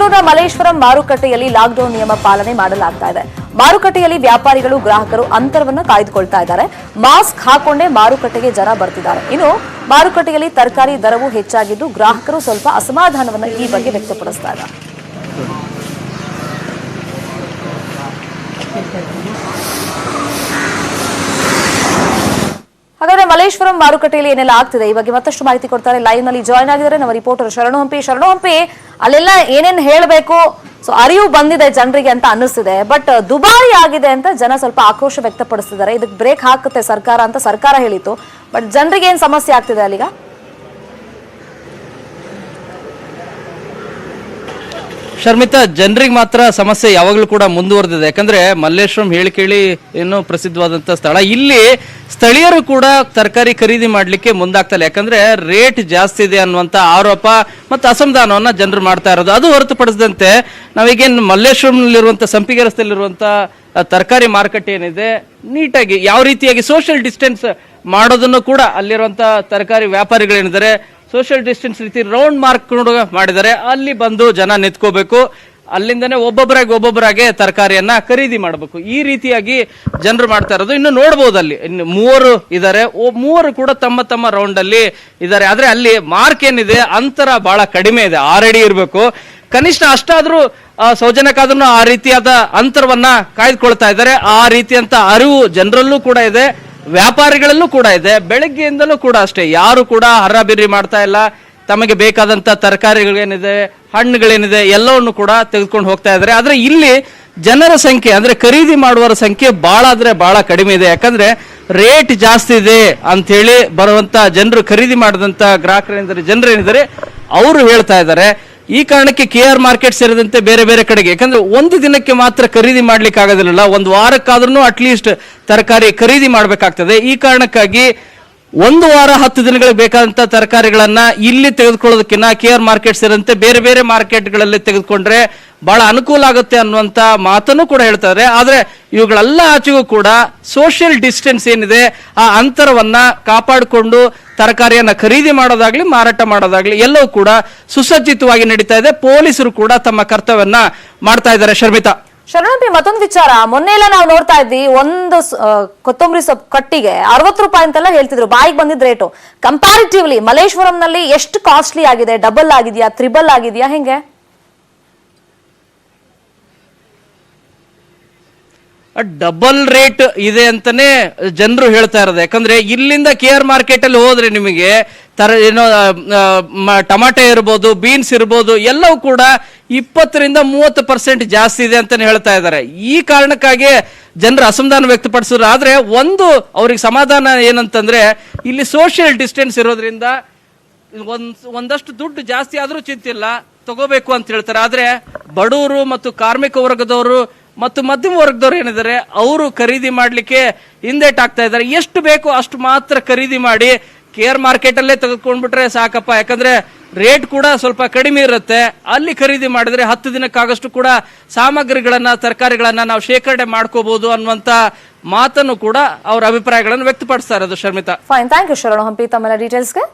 ಬೆಂಗಳೂರಿನ ಮಲೇಶ್ವರಂ ಮಾರುಕಟ್ಟೆಯಲ್ಲಿ ಲಾಕ್ಡೌನ್ ನಿಯಮ ಪಾಲನೆ ಮಾಡಲಾಗ್ತಾ ಇದೆ. ಮಾರುಕಟ್ಟೆಯಲ್ಲಿ ವ್ಯಾಪಾರಿಗಳು, ಗ್ರಾಹಕರು ಅಂತರವನ್ನು ಕಾಯ್ದುಕೊಳ್ತಾ ಇದ್ದಾರೆ. ಮಾಸ್ಕ್ ಹಾಕೊಂಡೇ ಮಾರುಕಟ್ಟೆಗೆ ಜನ ಬರ್ತಿದ್ದಾರೆ. ಇನ್ನು ಮಾರುಕಟ್ಟೆಯಲ್ಲಿ ತರಕಾರಿ ದರವು ಹೆಚ್ಚಾಗಿದ್ದು ಗ್ರಾಹಕರು ಸ್ವಲ್ಪ ಅಸಮಾಧಾನವನ್ನು ಈ ಬಗ್ಗೆ ವ್ಯಕ್ತಪಡಿಸ್ತಾ ಇದ್ದಾರೆ. ಮಲೇಶ್ವರಂ ಮಾರುಕಟ್ಟೆಯಲ್ಲಿ ಏನೆಲ್ಲ ಆಗ್ತಿದೆ? ಈ ಬಗ್ಗೆ ಮತ್ತಷ್ಟು ಮಾಹಿತಿ ಕೊಡ್ತಾರೆ. ಲೈವ್ನಲ್ಲಿ ಜಾಯ್ನ್ ಆಗಿದ್ದಾರೆ. ನಮ್ಮ ರಿಪೋರ್ಟರ್ ಶರಣು ಹಂಪಿ ಶರಣು ಹಂಪಿ ಅಲ್ಲೆಲ್ಲ ಏನೇನ್ ಹೇಳಬೇಕು? ಸೊ ಅರಿವು ಬಂದಿದೆ ಜನರಿಗೆ ಅಂತ ಅನ್ನಿಸ್ತಿದೆ. ಬಟ್ ದುಬಾರಿ ಆಗಿದೆ ಅಂತ ಜನ ಸ್ವಲ್ಪ ಆಕ್ರೋಶ ವ್ಯಕ್ತಪಡಿಸ್ತಿದ್ದಾರೆ. ಇದಕ್ಕೆ ಬ್ರೇಕ್ ಹಾಕುತ್ತೆ ಸರ್ಕಾರ ಅಂತ ಸರ್ಕಾರ ಹೇಳಿತ್ತು. ಬಟ್ ಜನರಿಗೆ ಏನ್ ಸಮಸ್ಯೆ ಆಗ್ತಿದೆ ಅಲ್ಲಿಗ? ಶರ್ಮಿತಾ, ಜನರಿಗೆ ಮಾತ್ರ ಸಮಸ್ಯೆ ಯಾವಾಗಲೂ ಕೂಡ ಮುಂದುವರೆದಿದೆ. ಯಾಕಂದ್ರೆ ಮಲ್ಲೇಶ್ವರಂ ಹೇಳಿ ಕೇಳಿ ಏನು ಪ್ರಸಿದ್ಧವಾದಂತ ಸ್ಥಳ. ಇಲ್ಲಿ ಸ್ಥಳೀಯರು ಕೂಡ ತರಕಾರಿ ಖರೀದಿ ಮಾಡ್ಲಿಕ್ಕೆ ಮುಂದಾಗ್ತಲ್ಲ ಯಾಕಂದ್ರೆ ರೇಟ್ ಜಾಸ್ತಿ ಇದೆ ಅನ್ನುವಂತ ಆರೋಪ ಮತ್ತು ಅಸಮಾಧಾನವನ್ನ ಜನರು ಮಾಡ್ತಾ ಇರೋದು. ಅದು ಹೊರತುಪಡಿಸಿದಂತೆ ನಾವೀಗೇನು ಮಲ್ಲೇಶ್ವರಂನಲ್ಲಿರುವಂತ ಸಂಪಿಗೆ ರಸ್ತೆಯಲ್ಲಿರುವಂತ ತರಕಾರಿ ಮಾರುಕಟ್ಟೆ ಏನಿದೆ, ನೀಟಾಗಿ, ಯಾವ ರೀತಿಯಾಗಿ ಸೋಷಿಯಲ್ ಡಿಸ್ಟೆನ್ಸ್ ಮಾಡೋದನ್ನು ಕೂಡ ಅಲ್ಲಿರುವಂತ ತರಕಾರಿ ವ್ಯಾಪಾರಿಗಳೇನಿದ್ದಾರೆ ಸೋಷಿಯಲ್ ಡಿಸ್ಟೆನ್ಸ್ ರೀತಿ ರೌಂಡ್ ಮಾರ್ಕ್ ಮಾಡಿದರೆ ಅಲ್ಲಿ ಬಂದು ಜನ ನಿಂತ್ಕೋಬೇಕು. ಅಲ್ಲಿಂದನೇ ಒಬ್ಬೊಬ್ಬರಾಗಿ ಒಬ್ಬೊಬ್ಬರಾಗೆ ತರಕಾರಿಯನ್ನ ಖರೀದಿ ಮಾಡಬೇಕು. ಈ ರೀತಿಯಾಗಿ ಜನರು ಮಾಡ್ತಾ ಇರೋದು. ಇನ್ನು ನೋಡಬಹುದು ಅಲ್ಲಿ ಇನ್ನು ಮೂವರು ಇದ್ದಾರೆ. ಮೂವರು ಕೂಡ ತಮ್ಮ ತಮ್ಮ ರೌಂಡ್ ಅಲ್ಲಿ ಇದ್ದಾರೆ. ಆದ್ರೆ ಅಲ್ಲಿ ಮಾರ್ಕ್ ಏನಿದೆ? ಅಂತರ ಬಹಳ ಕಡಿಮೆ ಇದೆ. ಆರಡಿ ಇರಬೇಕು. ಕನಿಷ್ಠ ಅಷ್ಟಾದ್ರೂ ಸೌಜನ್ಯಕ್ಕಾದ್ರೂ ಆ ರೀತಿಯಾದ ಅಂತರವನ್ನ ಕಾಯ್ದುಕೊಳ್ತಾ ಇದ್ದಾರೆ. ಆ ರೀತಿಯಂತ ಅರಿವು ಜನರಲ್ಲೂ ಕೂಡ ಇದೆ. ವ್ಯಾಪಾರಿಗಳಲ್ಲೂ ಕೂಡ ಇದೆ, ಬೆಳಗ್ಗೆಯಿಂದಲೂ ಕೂಡ ಅಷ್ಟೇ. ಯಾರು ಕೂಡ ಹರ್ರಾಬಿರ್ರಿ ಮಾಡ್ತಾ ಇಲ್ಲ. ತಮಗೆ ಬೇಕಾದಂತ ತರಕಾರಿಗಳೇನಿದೆ, ಹಣ್ಣುಗಳೇನಿದೆ, ಎಲ್ಲವನ್ನು ಕೂಡ ತೆಗೆದುಕೊಂಡು ಹೋಗ್ತಾ ಇದ್ದಾರೆ. ಆದ್ರೆ ಇಲ್ಲಿ ಜನರ ಸಂಖ್ಯೆ, ಅಂದ್ರೆ ಖರೀದಿ ಮಾಡುವವರ ಸಂಖ್ಯೆ ಬಹಳ ಅಂದ್ರೆ ಬಹಳ ಕಡಿಮೆ ಇದೆ. ಯಾಕಂದ್ರೆ ರೇಟ್ ಜಾಸ್ತಿ ಇದೆ ಅಂತ ಹೇಳಿ ಬರುವಂತ ಜನರು, ಖರೀದಿ ಮಾಡಿದಂತ ಗ್ರಾಹಕರೇನಿದ್ದಾರೆ ಜನರೇನಿದ್ದಾರೆ ಅವರು ಹೇಳ್ತಾ ಇದ್ದಾರೆ ಈ ಕಾರಣಕ್ಕೆ ಕೆ ಆರ್ ಮಾರ್ಕೆಟ್ ಸೇರಿದಂತೆ ಬೇರೆ ಬೇರೆ ಕಡೆಗೆ, ಯಾಕಂದ್ರೆ ಒಂದು ದಿನಕ್ಕೆ ಮಾತ್ರ ಖರೀದಿ ಮಾಡ್ಲಿಕ್ಕೆ ಆಗೋದಿಲ್ಲ ಒಂದು ವಾರಕ್ಕಾದ್ರೂ ಅಟ್ಲೀಸ್ಟ್ ತರಕಾರಿ ಖರೀದಿ ಮಾಡಬೇಕಾಗ್ತದೆ. ಈ ಕಾರಣಕ್ಕಾಗಿ ಒಂದು ವಾರ ಹತ್ತು ದಿನಗಳಿಗೆ ಬೇಕಾದಂತ ತರಕಾರಿಗಳನ್ನ ಇಲ್ಲಿ ತೆಗೆದುಕೊಳ್ಳೋದಕ್ಕಿಂತ ಕೆ ಆರ್ ಮಾರ್ಕೆಟ್ ಸೇರಿದಂತೆ ಬೇರೆ ಬೇರೆ ಮಾರ್ಕೆಟ್ಗಳಲ್ಲಿ ತೆಗೆದುಕೊಂಡ್ರೆ ಬಹಳ ಅನುಕೂಲ ಆಗುತ್ತೆ ಅನ್ನುವಂತ ಮಾತನ್ನು ಕೂಡ ಹೇಳ್ತಾರೆ. ಆದ್ರೆ ಇವುಗಳೆಲ್ಲ ಆಚೆಗೂ ಕೂಡ ಸೋಷಿಯಲ್ ಡಿಸ್ಟೆನ್ಸ್ ಏನಿದೆ ಆ ಅಂತರವನ್ನ ಕಾಪಾಡಿಕೊಂಡು ತರಕಾರಿಯನ್ನ ಖರೀದಿ ಮಾಡೋದಾಗ್ಲಿ, ಮಾರಾಟ ಮಾಡೋದಾಗ್ಲಿ ಎಲ್ಲವೂ ಕೂಡ ಸುಸಜ್ಜಿತವಾಗಿ ನಡೀತಾ ಇದೆ. ಪೊಲೀಸರು ಕೂಡ ತಮ್ಮ ಕರ್ತವ್ಯವನ್ನ ಮಾಡ್ತಾ ಇದ್ದಾರೆ ಶರ್ಮಿತಾ. ಶರಣಪಿ ಮತ್ತೊಂದು ವಿಚಾರ. ಮೊನ್ನೆ ಎಲ್ಲ ನಾವು ನೋಡ್ತಾ ಇದ್ವಿ, ಒಂದು ಕೊತ್ತಂಬರಿ ಸೊಪ್ಪು ಕಟ್ಟಿಗೆ ಅರವತ್ತು ರೂಪಾಯಿ ಅಂತೆಲ್ಲ ಹೇಳ್ತಿದ್ರು. ಬಾಯಿಗೆ ಬಂದಿದ್ ರೇಟು. ಕಂಪ್ಯಾರಿಟಿವ್ಲಿ ಮಲೇಶ್ವರಂನಲ್ಲಿ ಎಷ್ಟು ಕಾಸ್ಟ್ಲಿ ಆಗಿದೆ? ಡಬಲ್ ಆಗಿದೆಯಾ? ತ್ರಿಬಲ್ ಆಗಿದೆಯಾ? ಹೆಂಗೆ? ಡಬಲ್ ರೇಟ್ ಇದೆ ಅಂತಾನೆ ಜನರು ಹೇಳ್ತಾ ಇರೋದು. ಯಾಕಂದ್ರೆ ಇಲ್ಲಿಂದ ಕೆ ಆರ್ ಮಾರ್ಕೆಟ್ ಅಲ್ಲಿ ಹೋದ್ರೆ ನಿಮಗೆ ತರ ಏನೋ ಟಮಾಟೆ ಇರ್ಬೋದು ಬೀನ್ಸ್ ಇರ್ಬೋದು, ಎಲ್ಲವೂ ಕೂಡ ಇಪ್ಪತ್ತರಿಂದ ಮೂವತ್ತು ಪರ್ಸೆಂಟ್ ಜಾಸ್ತಿ ಇದೆ ಅಂತಲೇ ಹೇಳ್ತಾ ಇದ್ದಾರೆ. ಈ ಕಾರಣಕ್ಕಾಗಿ ಜನರು ಅಸಮಾಧಾನ ವ್ಯಕ್ತಪಡಿಸಿದ್ರು. ಆದರೆ ಒಂದು ಅವ್ರಿಗೆ ಸಮಾಧಾನ ಏನಂತಂದ್ರೆ, ಇಲ್ಲಿ ಸೋಷಿಯಲ್ ಡಿಸ್ಟೆನ್ಸ್ ಇರೋದ್ರಿಂದ ಒಂದ್, ಒಂದಷ್ಟು ದುಡ್ಡು ಜಾಸ್ತಿ ಆದರೂ ಚಿಂತಿಲ್ಲ, ತಗೋಬೇಕು ಅಂತ ಹೇಳ್ತಾರೆ. ಆದರೆ ಬಡವರು ಮತ್ತು ಕಾರ್ಮಿಕ ವರ್ಗದವರು ಮತ್ತು ಮಧ್ಯಮ ವರ್ಗದವ್ರು ಏನಿದ್ದಾರೆ, ಅವರು ಖರೀದಿ ಮಾಡ್ಲಿಕ್ಕೆ ಹಿಂದೇಟಾಗ್ತಾ ಇದ್ದಾರೆ. ಎಷ್ಟು ಬೇಕೋ ಅಷ್ಟು ಮಾತ್ರ ಖರೀದಿ ಮಾಡಿ ಕೇರ್ ಮಾರ್ಕೆಟ್ ಅಲ್ಲೇ ತೆಗೆದುಕೊಂಡ್ಬಿಟ್ರೆ ಸಾಕಪ್ಪ. ಯಾಕಂದ್ರೆ ರೇಟ್ ಕೂಡ ಸ್ವಲ್ಪ ಕಡಿಮೆ ಇರುತ್ತೆ. ಅಲ್ಲಿ ಖರೀದಿ ಮಾಡಿದ್ರೆ ಹತ್ತು ದಿನಕ್ಕಾಗಷ್ಟು ಕೂಡ ಸಾಮಗ್ರಿಗಳನ್ನ, ತರಕಾರಿಗಳನ್ನು ನಾವು ಶೇಖರಣೆ ಮಾಡ್ಕೋಬಹುದು ಅನ್ನುವಂತ ಮಾತನ್ನು ಕೂಡ ಅವರ ಅಭಿಪ್ರಾಯಗಳನ್ನು ವ್ಯಕ್ತಪಡಿಸ್ತಾ ಇರೋದು ಶರ್ಮಿತಾ. ಫೈನ್ ಥ್ಯಾಂಕ್ ಯು ಶರಣ ಹಂಪಿ ತಮ್ಮೆಲ್ಲ ಡೀಟೇಲ್ಸ್ಗೆ